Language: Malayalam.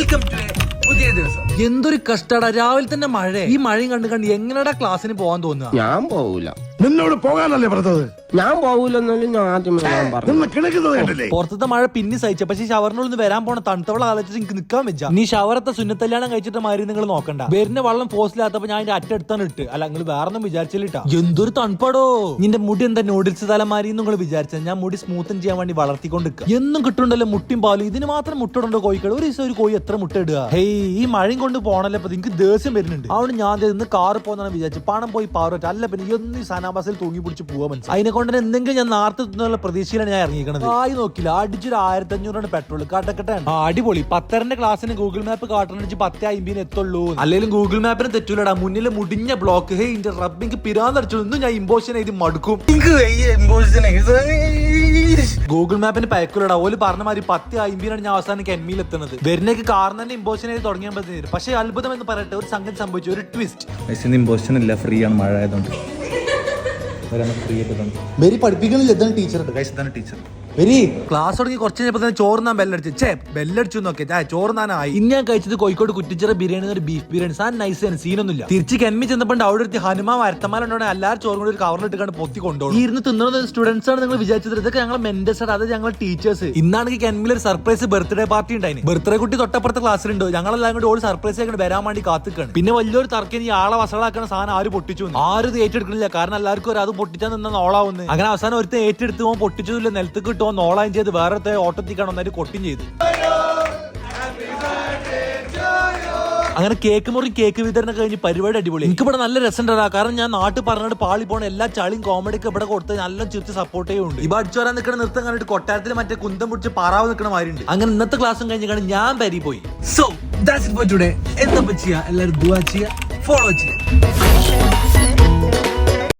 വെൽക്കം ടു പുതിയ ദിവസം. എന്തൊരു കഷ്ടടാ. രാവിലെ തന്നെ മഴ ഈ മഴയും കണ്ട് കണ്ട് എങ്ങനെടാ ക്ലാസ്സിന് പോകാൻ തോന്നുക? ഞാൻ പോവില്ല നിന്നോട് പോകാനല്ലേ പറഞ്ഞത്? ഞാൻ പോകൂലെന്നാലും ഞാൻ ആദ്യം ഞാൻ പറഞ്ഞു. നിന്ന് പുറത്തത്തെ മഴ പിന്നെ സഹിച്ച. പക്ഷെ ഷവറിനുള്ളിൽ വരാൻ പോണ തണുത്തവള ആലോചിച്ച് എനിക്ക് നിൽക്കാൻ വെച്ച നീ ഷവറത്തെ സുന്നത്തല്യാണം കഴിച്ചിട്ട് മാറി നിങ്ങൾ നോക്കണ്ട. വരുന്ന വെള്ളം പോസ്റ്റിലാത്തപ്പോ ഞാൻ അതിന്റെ അറ്റെടുത്താണ് ഇട്ട്. അല്ല നിങ്ങൾ വേറെ ഒന്നും വിചാരിച്ചില്ല എന്തൊരു തണുപ്പാടോ. നിന്റെ മുടി എന്താ നൂഡിൽസ് തലമാരി നിങ്ങൾ വിചാരിച്ചത്? ഞാൻ മുടി സ്മൂത്തൻ ചെയ്യാൻ വേണ്ടി വളർത്തിക്കൊണ്ട് എന്നും കിട്ടുണ്ടല്ലോ മുട്ടിയും പാലും. ഇതിന് മാത്രം മുട്ടടുണ്ടോ കോഴിക്കൾ ഒരു ദിവസം ഒരു കോഴി എത്ര മുട്ട ഇടുക? ഹേയ് ഈ മഴയും കൊണ്ട് പോണല്ലോ അപ്പൊ നിങ്ങൾക്ക് ദേഷ്യം വരുന്നുണ്ട്. അതുകൊണ്ട് ഞാൻ ഇന്ന് കാറ് പോകുന്നതാണ് വിചാരിച്ചു പണം പോയി പാറോട്ട് അല്ല പിന്നെ ഒന്നും ഈ സനാബാസിൽ തൂങ്ങി പിടിച്ച് പോവാൻ മനസ്സിലായി. അതിനെ കൊണ്ട് തന്നെ എന്തെങ്കിലും ഞാൻ നാർത്ത് എത്തുന്നുള്ള പ്രതീക്ഷയിലാണ് ഞാൻ ഇറങ്ങിയിരിക്കുന്നത് ആയി നോക്കില്ല. അടിച്ചൊരു ആയിരത്തി അഞ്ഞൂറാണ് പെട്രോൾ കാട്ടക്കട്ടെ ആ അടിപൊളി. പത്തരന്റെ ക്ലാസ്സിന് ഗൂഗിൾ മാപ്പ് കാട്ടണിച്ച് പത്തേ അമ്പതിന് എത്തുള്ളൂ. അല്ലെങ്കിൽ ഗൂഗിൾ മാപ്പിന് തെറ്റൂലടാ. മുന്നിൽ മുടിഞ്ഞ ബ്ലോക്ക് ഹേ ഇന്റെ റബ്ബിക്ക് പിരാന്നടിച്ചു ഇന്നും ഞാൻ ഇമ്പോഷൻ ചെയ്ത് മടുക്കും. ഗൂഗിൾ മാപ്പിന് പയക്കൂലടാ. ഓൽ പറഞ്ഞ മാതിരി പത്ത് അമ്പതിനാണ് ഞാൻ അവസാനം കെൻമിയിൽ എത്തുന്നത്. വരുന്നേക്ക് കാറിന് തന്നെ ഇമ്പോഷൻ ചെയ്ത് തുടങ്ങിയാൽ പറ്റുന്നില്ല പക്ഷേ അത്ഭുതം എന്ന് പറയട്ടെ ഒരു സംഗതി സംഭവിച്ചു. ഒരു ട്വിസ്റ്റ് ഇമ്പോഷൻ ഇല്ല ഫ്രീ ആണ്. മഴ ആയതുകൊണ്ട്. ഫ്രീ ആയിട്ട് വെരി പഠിപ്പിക്കണില്ല എന്താണ് ടീച്ചർ ഇതാണ് ടീച്ചർ വെരി. ക്ലാസ് തുടങ്ങി കുറച്ച് കഴിഞ്ഞപ്പോ തന്നെ ചോറ് നാൻ ബെല്ലടിച്ചു. ചേ ബെല്ലടിച്ചു നോക്കെ. ചേ ചോറുന്നാനായി ഇന്ന് ഞാൻ കഴിച്ചത് കോഴിക്കോട് കുറ്റിച്ചിറ ബിരിയാണി ഒരു ബീഫ് ബിരിയാണി. സാൻ നൈസ് ആണ് സീനൊന്നുമില്ല. തിരിച്ച് കെമ്മി ചെന്നപ്പോൾ അവിടെ എടുത്ത് ഹനുമാൻ വരത്തമാലുണ്ടോ എല്ലാവരും ചോറും കൂടി ഒരു കവറിൽ ഇട്ടാണ് പൊത്തി കൊണ്ടുപോകും ഈ ഇരുന്ന് തിന്നുന്ന സ്റ്റുഡൻസ് ആണ് നിങ്ങൾ വിചാരിച്ചത്. ഇതൊക്കെ ഞങ്ങൾ മെന്റസ് ആണ്. അത് ഞങ്ങൾ ടീച്ചേഴ്സ് ഇന്നാണെങ്കിൽ കെമ്മിൽ ഒരു സർപ്രൈസ് ബർത്ത്ഡേ പാർട്ടി ഉണ്ടായിരുന്നു ബർത്ത്ഡേ കുട്ടി തൊട്ടപ്പുറത്തെ ക്ലാസ്സിലുണ്ട് ഞങ്ങളെല്ലാം കൂടി ഓൾ സർപ്രൈസ് ആയിട്ട് വരാൻ വേണ്ടി കാത്തുക്കാണ്. പിന്നെ വലിയൊരു തർക്കം ഈ ആളെ വസളാക്കുന്ന സാധനം ആര് പൊട്ടിച്ചു. ആരും ഏറ്റെടുക്കുന്നില്ല ഏറ്റെടുക്കണില്ല. കാരണം എല്ലാവർക്കും ഒരു അത് പൊട്ടിച്ചാൽ നിന്ന ഓളാവുന്നത് അങ്ങനെ അവസാനം ഒരുത്തേറ്റെടുത്ത് പോകാൻ പൊട്ടിച്ചതില്ല നിലത്ത് കിട്ടുമോ നോളായും ചെയ്ത് വേറെ ഓട്ടത്തിക്കാണ് ഒന്നായിട്ട് കൊട്ടിയും ചെയ്തു. അങ്ങനെ കേക്ക് മുറി കേക്ക് വിതരണം കഴിഞ്ഞ് പരിപാടി അടിപൊളി. എനിക്ക് ഇവിടെ നല്ല രസമുണ്ടാ കാരണം ഞാൻ നാട്ടിൽ പറഞ്ഞിട്ട് പാളി പോണ എല്ലാ ചളിയും കോമഡിക്ക് ഇവിടെ കൊടുത്ത് നല്ല ചിരിച്ച് സപ്പോർട്ട് ചെയ്യുന്നുണ്ട്. ഇവ അടിച്ചു വരാൻ നിൽക്കുന്ന നൃത്തം കണ്ടിട്ട് കൊട്ടാരത്തിൽ മറ്റേ കുന്തം പിടിച്ച് പാറാവ് നിൽക്കണ മാരിണ്ട് അങ്ങനെ ഇന്നത്തെ ക്ലാസ്സും കഴിഞ്ഞാണ് ഞാൻ പരി പോയി. So that's it for today എന്താ ചെയ്യാ? എല്ലാവരും ദുവാ ചെയ്യാ. ഫോളോ ചെയ്യുക